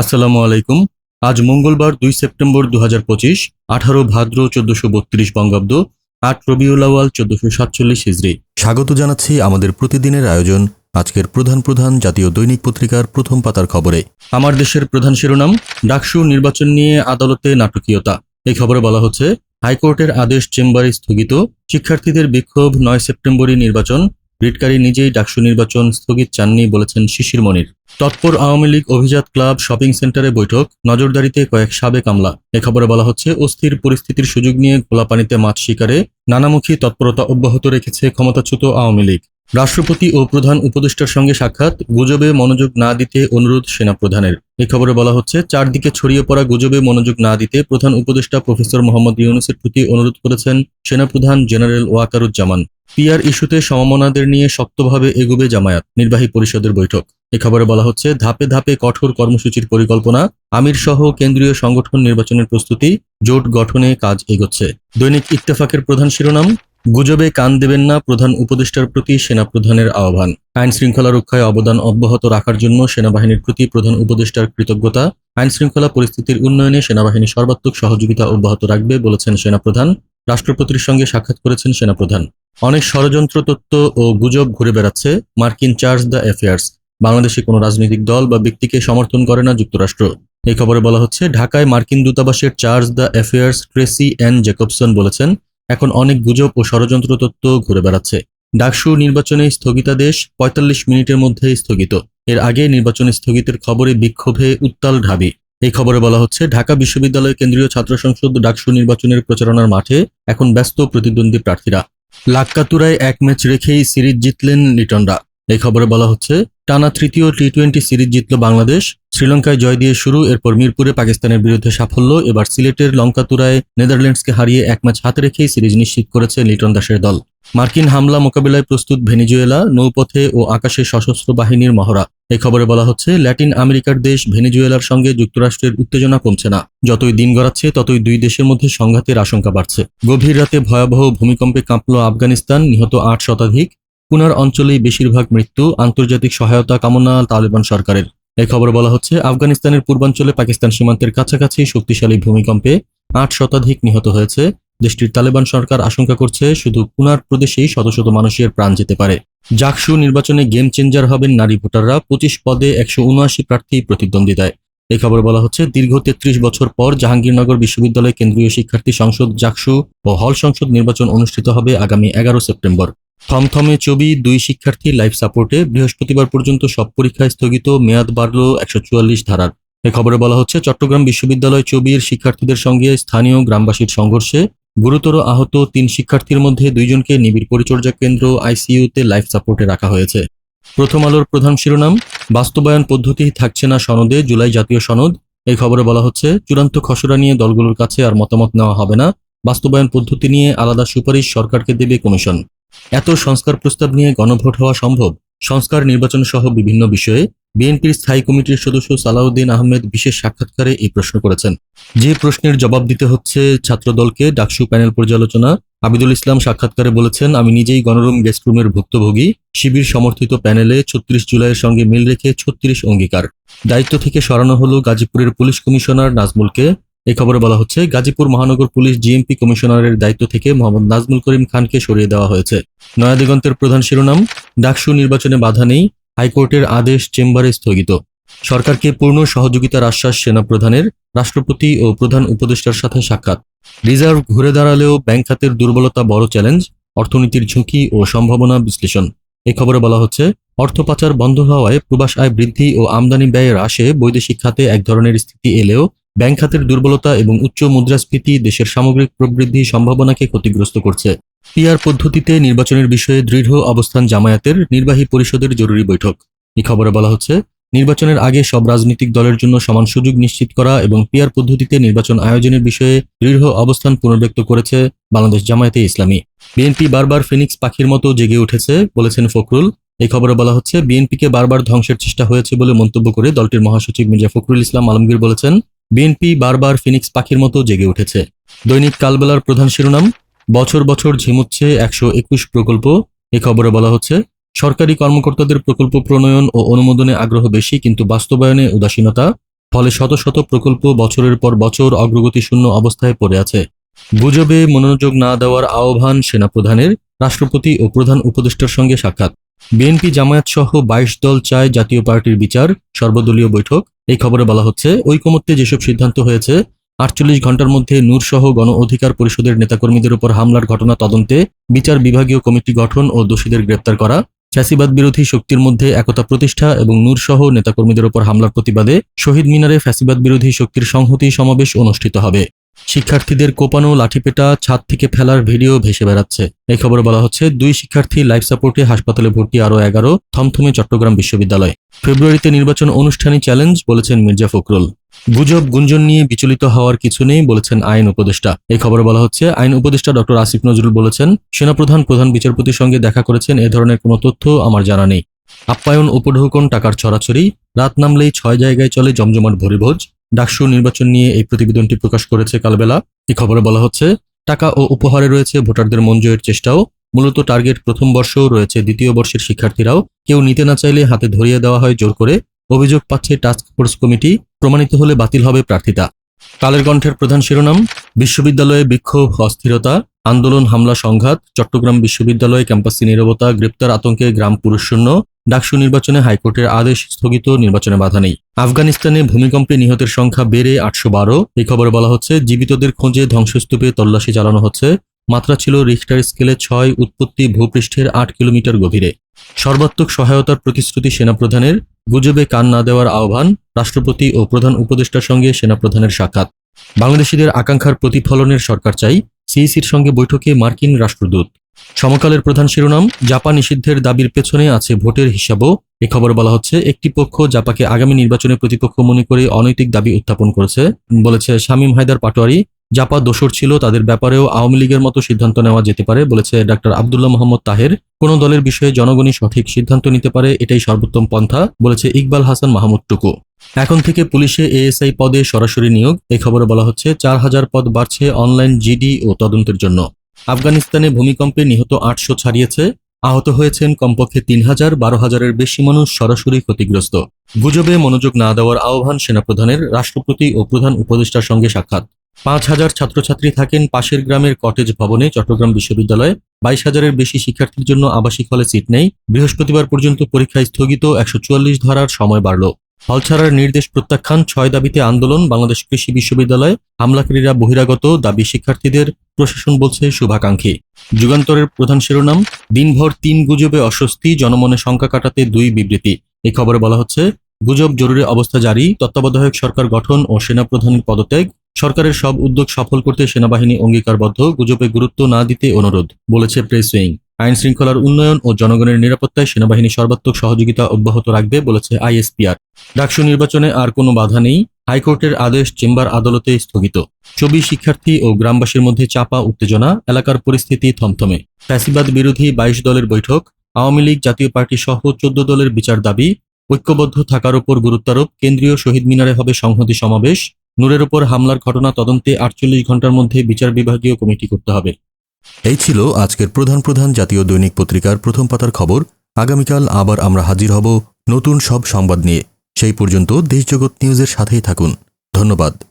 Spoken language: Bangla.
আসসালামু আলাইকুম। আজ মঙ্গলবার দুই সেপ্টেম্বর দু হাজার পঁচিশ, আঠারো ভাদ্র চোদ্দশো বত্রিশ বঙ্গাব্দ, আট রবিউল আওয়াল চোদ্দশো সাতচল্লিশ হিজড়ি স্বাগত জানাচ্ছি আমাদের প্রতিদিনের আয়োজন, আজকের প্রধান প্রধান জাতীয় দৈনিক পত্রিকার প্রথম পাতার খবরে। আমার দেশের প্রধান শিরোনাম, ডাকসু নির্বাচন নিয়ে আদালতে নাটকীয়তা। এই খবরে বলা হচ্ছে, হাইকোর্টের আদেশ চেম্বারে স্থগিত, শিক্ষার্থীদের বিক্ষোভ নয় সেপ্টেম্বরই নির্বাচন রিটকারী নিজেই ডাকসু নির্বাচন স্থগিত চাননি বলেছেন শিশির মনির। তৎপর আওয়ামী লীগ অভিজাত ক্লাব শপিং সেন্টারে বৈঠক, নজরদারিতে কয়েক সাবেক আমলা। এ খবরে বলা হচ্ছে, অস্থির পরিস্থিতির সুযোগ নিয়ে খোলা পানিতে মাছ শিকারে নানামুখী তৎপরতা অব্যাহত রেখেছে ক্ষমতাচ্যুত আওয়ামী লীগ। রাষ্ট্রপতি ও প্রধান উপদেষ্টার সঙ্গে সাক্ষাৎ, গুজবে মনোযোগ না দিতে অনুরোধ সেনাপ্রধানের। এ খবরে বলা হচ্ছে, চারদিকে ছড়িয়ে পড়া গুজবে মনোযোগ না দিতে প্রধান উপদেষ্টা প্রফেসর মোহাম্মদ ইউনুসের প্রতি অনুরোধ করেছেন সেনাপ্রধান জেনারেল ওয়াকারুজ্জামান। পিআর ইস্যুতে সমমনাদের নিয়ে শক্তভাবে এগুবে জামায়াত, নির্বাহী পরিষদের বৈঠক। এ খবরে বলা হচ্ছে, ধাপে ধাপে কঠোর কর্মসূচির পরিকল্পনা আমির সহ কেন্দ্রীয় সংগঠন নির্বাচনের প্রস্তুতি, জোট গঠনে কাজ এগোচ্ছে। দৈনিক ইত্তেফাকের প্রধান শিরোনাম গুজবে কান দেবেন না প্রধান উপদেষ্টার প্রতি সেনাপ্রধানের আহ্বান। আইন শৃঙ্খলা রক্ষায় অবদান অব্যাহত রাখার জন্য সেনাবাহিনীর প্রতি প্রধান উপদেষ্টার কৃতজ্ঞতা। আইন শৃঙ্খলা পরিস্থিতির উন্নয়নে সেনাবাহিনী সর্বাত্মক সহযোগিতা অব্যাহত রাখবে বলেছেন সেনাপ্রধান। রাষ্ট্রপতির সঙ্গে সাক্ষাৎ করেছেন সেনাপ্রধান। অনেক ষড়যন্ত্র তত্ত্ব ও গুজব ঘুরে বেড়াচ্ছে মার্কিন চার্জ দ্য অ্যাফেয়ার্স। বাংলাদেশে কোনো রাজনৈতিক দল বা ব্যক্তিকে সমর্থন করে না যুক্তরাষ্ট্র। এই খবরে বলা হচ্ছে, ঢাকায় মার্কিন দূতাবাসের charge d' affaires Tracey Ann Jacobson বলেছেন এখন অনেক গুজব ও ষড়যন্ত্র তত্ত্ব ঘুরে বেড়াচ্ছে। ডাকসু নির্বাচনে স্থগিতাদেশ পঁয়তাল্লিশ মিনিটের মধ্যে স্থগিত। এর আগে নির্বাচন স্থগিতের খবরে বিক্ষোভে উত্তাল ঢাবি। এই খবরে বলা হচ্ছে, ঢাকা বিশ্ববিদ্যালয় কেন্দ্রীয় ছাত্র সংসদ ডাকসু নির্বাচনের প্রচারণার মাঠে এখন ব্যস্ত প্রতিদ্বন্দ্বী প্রার্থীরা। লাক্কাতুরায় এক ম্যাচ রেখেই সিরিজ জিতলেন লিটনরা। এই খবরে বলা হচ্ছে টানা তৃতীয় টি টোয়েন্টি সিরিজ জিতল বাংলাদেশ। শ্রীলঙ্কায় জয় দিয়ে শুরু, এরপর মিরপুরে পাকিস্তানের বিরুদ্ধে সাফল্য, এবার সিলেটের লঙ্কাতুরায় নেদারল্যান্ডসকে হারিয়ে এক ম্যাচ হাতে রেখেই সিরিজ নিশ্চিত করেছে লিটন দাসের দল। মার্কিন হামলা মোকাবেলায় প্রস্তুত ভেনিজুয়েলা, নৌপথে ও আকাশে সশস্ত্র বাহিনীর মহড়া। এই খবরে বলা হচ্ছে, ল্যাটিন আমেরিকার দেশ ভেনিজুয়েলার সঙ্গে যুক্তরাষ্ট্রের উত্তেজনা কমছে না। যতই দিন গড়াচ্ছে, ততই দুই দেশের মধ্যে সংঘাতের আশঙ্কা বাড়ছে। গভীর রাতে ভয়াবহ ভূমিকম্পে কাঁপল আফগানিস্তান, নিহত আট শতাধিক। কুনার অঞ্চলেই বেশিরভাগ মৃত্যু আন্তর্জাতিক সহায়তা কামনা তালেবান সরকারের। এ খবর বলা হচ্ছে, আফগানিস্তানের পূর্বাঞ্চলে পাকিস্তান সীমান্তের কাছাকাছি শক্তিশালী ভূমিকম্পে আট শতাধিক নিহত হয়েছে। দেশটির তালেবান সরকার আশঙ্কা করছে, শুধু কুনার প্রদেশেই শত শত মানুষের প্রাণ যেতে পারে। জাকসু নির্বাচনে গেম চেঞ্জার হবেন নারী ভোটাররা, পঁচিশ পদে একশো উনআশি প্রার্থী প্রতিদ্বন্দ্বিতায়। এ খবর বলা হচ্ছে, দীর্ঘ তেত্রিশ বছর পর জাহাঙ্গীরনগর বিশ্ববিদ্যালয় কেন্দ্রীয় শিক্ষার্থী সংসদ জাকসু ও হল সংসদ নির্বাচন অনুষ্ঠিত হবে আগামী এগারো সেপ্টেম্বর। থমথমে ছবি, দুই শিক্ষার্থী লাইফ সাপোর্টে বৃহস্পতিবার পর্যন্ত সব পরীক্ষায় স্থগিত, মেয়াদ বাড়ল একশো চুয়াল্লিশ ধারার। এ খবরে বলা হচ্ছে, চট্টগ্রাম বিশ্ববিদ্যালয় চবির শিক্ষার্থীদের সঙ্গে স্থানীয় গ্রামবাসীর সংঘর্ষে গুরুতর আহত তিন শিক্ষার্থীর মধ্যে দুইজনকে নিবিড় পরিচর্যা কেন্দ্র আইসিইউতে লাইফ সাপোর্টে রাখা হয়েছে। প্রথম আলোর প্রধান শিরোনাম, বাস্তবায়ন পদ্ধতি থাকছে না সনদে, জুলাই জাতীয় সনদ। এই খবরে বলা হচ্ছে, চূড়ান্ত খসড়া নিয়ে দলগুলোর কাছে আর মতামত নেওয়া হবে না। বাস্তবায়ন পদ্ধতি নিয়ে আলাদা সুপারিশ সরকারকে দেবে কমিশন। এত সংস্কার প্রস্তাব নিয়ে গণভোট হওয়া সম্ভব? সংস্কার নির্বাচন সহ বিভিন্ন বিষয়ে বিএনপির স্থায়ী কমিটির সদস্য সালাউদ্দিন আহমেদ বিশেষ সাক্ষাৎকারে এই প্রশ্ন করেছেন। যে প্রশ্নের জবাব দিতে হচ্ছে ছাত্রদলকে, ডাকসু প্যানেল পর্যালোচনা, আবিদুল ইসলাম সাক্ষাৎকারে বলেছেন, আমি নিজেই গণরুম গেস্ট রুমের ভুক্তভোগী। শিবির সমর্থিত প্যানেলে ছত্রিশ জুলাইয়ের সঙ্গে মিল রেখে ছত্রিশ অঙ্গীকার। দায়িত্ব থেকে সরানো হলো গাজীপুরের পুলিশ কমিশনার নাজমুলকে। এই খবরে বলা হচ্ছে, গাজীপুর মহানগর পুলিশ জিএমপি কমিশনারের দায়িত্ব থেকে মোহাম্মদ নাজমুল করিম খানকে সরিয়ে দেওয়া হয়েছে। নয়াদিগন্তের প্রধান শিরোনাম, ডাকসু নির্বাচনে বাধা নেই, হাইকোর্টের আদেশ চেম্বারে স্থগিত। সরকারকে পূর্ণ সহযোগিতার আশ্বাস সেনাপ্রধানের, রাষ্ট্রপতি ও প্রধান উপদেষ্টার সাথে সাক্ষাৎ। রিজার্ভ ঘুরে দাঁড়ালেও ব্যাংক খাতের দুর্বলতা বড় চ্যালেঞ্জ, অর্থনীতির ঝুঁকি ও সম্ভাবনা বিশ্লেষণ। এই খবরে বলা হচ্ছে, অর্থ পাচার বন্ধ হওয়ায় প্রবাস আয় বৃদ্ধি ও আমদানি ব্যয় হ্রাসে বৈদেশিক খাতে এক ধরনের স্থিতি এলেও ব্যাংক খাতের দুর্বলতা এবং উচ্চ মুদ্রাস্ফীতি দেশের সামগ্রিক প্রবৃদ্ধি সম্ভাবনাকে ক্ষতিগ্রস্ত করছে। পিআর পদ্ধতিতে নির্বাচনের বিষয়ে দৃঢ় অবস্থান জামায়াতের নির্বাহী পরিষদের জরুরি বৈঠক। এই খবরে বলা হচ্ছে, নির্বাচনের আগে সব রাজনৈতিক দলের জন্য সমান সুযোগ নিশ্চিত করা এবং পিআর পদ্ধতিতে নির্বাচন আয়োজনের বিষয়ে দৃঢ় অবস্থান পুনর্ব্যক্ত করেছে বাংলাদেশ জামায়াতে ইসলামী। বিএনপি বারবার ফিনিক্স পাখির মতো জেগে উঠেছে, বলেছেন ফখরুল। এই খবরে বলা হচ্ছে, বিএনপিকে বারবার ধ্বংসের চেষ্টা হয়েছে বলে মন্তব্য করে দলটির মহাসচিব মির্জা ফখরুল ইসলাম আলমগীর বলেছেন বিএনপি বারবার ফিনিক্স পাখির মতো জেগে উঠেছে। দৈনিক কালবেলার প্রধান শিরোনাম, বছর বছর ঝিমুচ্ছে একশো একুশ প্রকল্প। এ খবরে বলা হচ্ছে, সরকারি কর্মকর্তাদের প্রকল্প প্রণয়ন ও অনুমোদনে আগ্রহ বেশি, কিন্তু বাস্তবায়নে উদাসীনতা, ফলে শত শত প্রকল্প বছরের পর বছর অগ্রগতি শূন্য অবস্থায় পড়ে আছে। গুজবে মনোযোগ না দেওয়ার আহ্বান সেনাপ্রধানের, রাষ্ট্রপতি ও প্রধান উপদেষ্টার সঙ্গে সাক্ষাৎ। বিএনপি জামায়াত সহ বাইশ দল চায় জাতীয় পার্টির বিচার, সর্বদলীয় বৈঠক। এই খবরে বলা হচ্ছে, ঐকমত্যে যেসব সিদ্ধান্ত হয়েছে, আটচল্লিশ ঘণ্টার মধ্যে নূরসহ গণ অধিকার পরিষদের নেতাকর্মীদের উপর হামলার ঘটনা তদন্তে বিচার বিভাগীয় কমিটি গঠন ও দোষীদের গ্রেপ্তার করা, ফ্যাসিবাদ বিরোধী শক্তির মধ্যে একতা প্রতিষ্ঠা এবং নূরসহ নেতাকর্মীদের উপর হামলার প্রতিবাদে শহীদ মিনারে ফ্যাসিবাদ বিরোধী শক্তির সংহতি সমাবেশ অনুষ্ঠিত হবে। শিক্ষার্থীদের কোপানো লাঠিপেটা ছাদ থেকে ফেলার ভিডিও ভেসে বেড়াচ্ছে। এই খবরে বলা হচ্ছে, দুই শিক্ষার্থী লাইফ সাপোর্টে হাসপাতালে ভর্তি আরও এগারো, থমথমে চট্টগ্রাম বিশ্ববিদ্যালয়। ফেব্রুয়ারিতে নির্বাচন অনুষ্ঠানই চ্যালেঞ্জ, বলেছেন মির্জা ফখরুল। গুজব, গুঞ্জন নিয়ে বিচলিত হওয়ার কিছু নেই, বলেছেন আইন উপদেষ্টা। এই খবরে বলা হচ্ছে, আইন উপদেষ্টা ডক্টর আসিফ নজরুল বলেছেন, সেনাপ্রধান, প্রধান বিচারপতির সঙ্গে দেখা করেছেন, এ ধরনের কোনো তথ্য আমার জানা নেই। আপ্যায়ন, উপঢৌকন, টাকার ছড়াছড়ি, রাত নামলেই ছয় জায়গায় চলে জমজমাট ভরিভোজ। ডাকসু নির্বাচন নিয়ে এই প্রতিবেদনটি প্রকাশ করেছে কালবেলা। এই খবরে বলা হচ্ছে, টাকা ও উপহারে রয়েছে ভোটারদের মন জয়ের চেষ্টাও। মূলত টার্গেট প্রথম বর্ষ রয়েছে, দ্বিতীয় বর্ষের শিক্ষার্থীরাও। কেউ নিতে না চাইলে হাতে ধরিয়ে দেওয়া হয় জোর করে। অভিযোগ পাচ্ছে টাস্ক ফোর্স কমিটি, প্রমাণিত হলে বাতিল হবে প্রার্থিতা। কালের কণ্ঠের প্রধান শিরোনাম, বিশ্ববিদ্যালয়ে বিক্ষোভ, অস্থিরতা, আন্দোলন, হামলা, সংঘাত। চট্টগ্রাম বিশ্ববিদ্যালয়ে ক্যাম্পাসে নিরবতা, গ্রেপ্তার আতঙ্কে গ্রাম পুরুষশূন্য। ডাকসু নির্বাচনে হাইকোর্টের আদেশ স্থগিত, নির্বাচনে বাধা নেই। আফগানিস্তানে ভূমিকম্পে নিহতের সংখ্যা বেড়ে আটশো বারো। এই খবরে বলা হচ্ছে, জীবিতদের খোঁজে ধ্বংসস্তূপে তল্লাশি চালানো হচ্ছে। মাত্রা ছিল রিক্টার স্কেলে ছয়, উৎপত্তি ভূপৃষ্ঠের আট কিলোমিটার গভীরে। সর্বাত্মক সহায়তার প্রতিশ্রুতি সেনাপ্রধানের, গুজবে কান না দেওয়ার আহ্বান, রাষ্ট্রপতি ও প্রধান উপদেষ্টার সঙ্গে সেনাপ্রধানের সাক্ষাৎ। বাংলাদেশিদের আকাঙ্ক্ষার প্রতিফলনের সরকার চাই, সিইসির সঙ্গে বৈঠকে মার্কিন রাষ্ট্রদূত। সমকালের প্রধান শিরোনাম জাপা নিষিদ্ধের দাবির পেছনে আছে ভোটের হিসাবও। এ খবর বলা হচ্ছে, একটি পক্ষ জাপাকে আগামী নির্বাচনে প্রতিপক্ষ মনে করে অনৈতিক দাবি উত্থাপন করেছে। বলেছে, শামীম হায়দার পাটোয়ারি, জাপা দোসর ছিল, তাদের ব্যাপারেও আওয়ামী লীগের মতো সিদ্ধান্ত নেওয়া যেতে পারে, বলেছে ডাক্তার আবদুল্লাহ মোহাম্মদ তাহের। কোন দলের বিষয়ে জনগণই সঠিক সিদ্ধান্ত নিতে পারে, এটাই সর্বোত্তম পন্থা, বলেছে ইকবাল হাসান মাহমুদ টুকু এখন থেকে পুলিশে এএসআই পদে সরাসরি নিয়োগ। এই খবরে বলা হচ্ছে, চার হাজার পদ বাড়ছে অনলাইন জিডি ও তদন্তের জন্য। আফগানিস্তানে ভূমিকম্পে নিহত আটশো ছাড়িয়েছে, আহত হয়েছেন কমপক্ষে তিন হাজার বারো হাজারের বেশি মানুষ সরাসরি ক্ষতিগ্রস্ত। গুজবে মনোযোগ না দেওয়ার আহ্বান সেনাপ্রধানের রাষ্ট্রপতি ও প্রধান উপদেষ্টার সঙ্গে সাক্ষাৎ। পাঁচ হাজার ছাত্রছাত্রী থাকেন পাশের গ্রামের কটেজ ভবনে, চট্টগ্রাম বিশ্ববিদ্যালয়ে। বাইশ হাজারের বেশি শিক্ষার্থীর জন্য আবাসিক হলে সিট নেই। বৃহস্পতিবার পর্যন্ত পরীক্ষা স্থগিত, একশো চুয়াল্লিশ ধারার সময় বাড়ল। হল ছাড়ার নির্দেশ প্রত্যাখ্যান ছয় দাবিতে আন্দোলন, বাংলাদেশ কৃষি বিশ্ববিদ্যালয়ে হামলাকারীরা বহিরাগত দাবি শিক্ষার্থীদের, প্রশাসন বলছে শুভাকাঙ্ক্ষী। যুগান্তরের প্রধান শিরোনাম, দিনভর তিন গুজবে অস্বস্তি, জনমনে শঙ্কা কাটাতে দুই বিবৃতি। এই খবরে বলা হচ্ছে, গুজব জরুরি অবস্থা জারি, তত্ত্বাবধায়ক সরকার গঠন ও সেনাপ্রধানের পদত্যাগ, সরকারের সব উদ্যোগ সফল করতে সেনাবাহিনী অঙ্গীকারবদ্ধ, গুজবে গুরুত্ব না দিতে অনুরোধ, বলেছে প্রেস উইং। আইন শৃঙ্খলার উন্নয়ন ও জনগণের নিরাপত্তায় সেনাবাহিনী সর্বাত্মক সহযোগিতা অব্যাহত রাখবে বলেছে আইএসপিআর। ডাকসু নির্বাচনে আর কোনো বাধা নেই, হাইকোর্টের আদেশ চেম্বার আদালতে স্থগিত। ছবি শিক্ষার্থী ও গ্রামবাসীর মধ্যে চাপা, উত্তেজনা, এলাকার পরিস্থিতি থমথমে। ফ্যাসিবাদ বিরোধী বাইশ দলের বৈঠক, আওয়ামী লীগ জাতীয় পার্টি সহ চোদ্দ দলের বিচার দাবি, ঐক্যবদ্ধ থাকার ওপর গুরুত্বারোপ, কেন্দ্রীয় শহীদ মিনারে হবে সংহতি সমাবেশ, নূরের ওপর হামলার ঘটনা তদন্তে আটচল্লিশ ঘণ্টার মধ্যে বিচার বিভাগীয় কমিটি করতে হবে। এই ছিল আজকের প্রধান প্রধান জাতীয় দৈনিক পত্রিকার প্রথম পাতার খবর। আগামীকাল আবার আমরা হাজির হব নতুন সব সংবাদ নিয়ে। সেই পর্যন্ত দেশজগৎ নিউজের সাথেই থাকুন। ধন্যবাদ।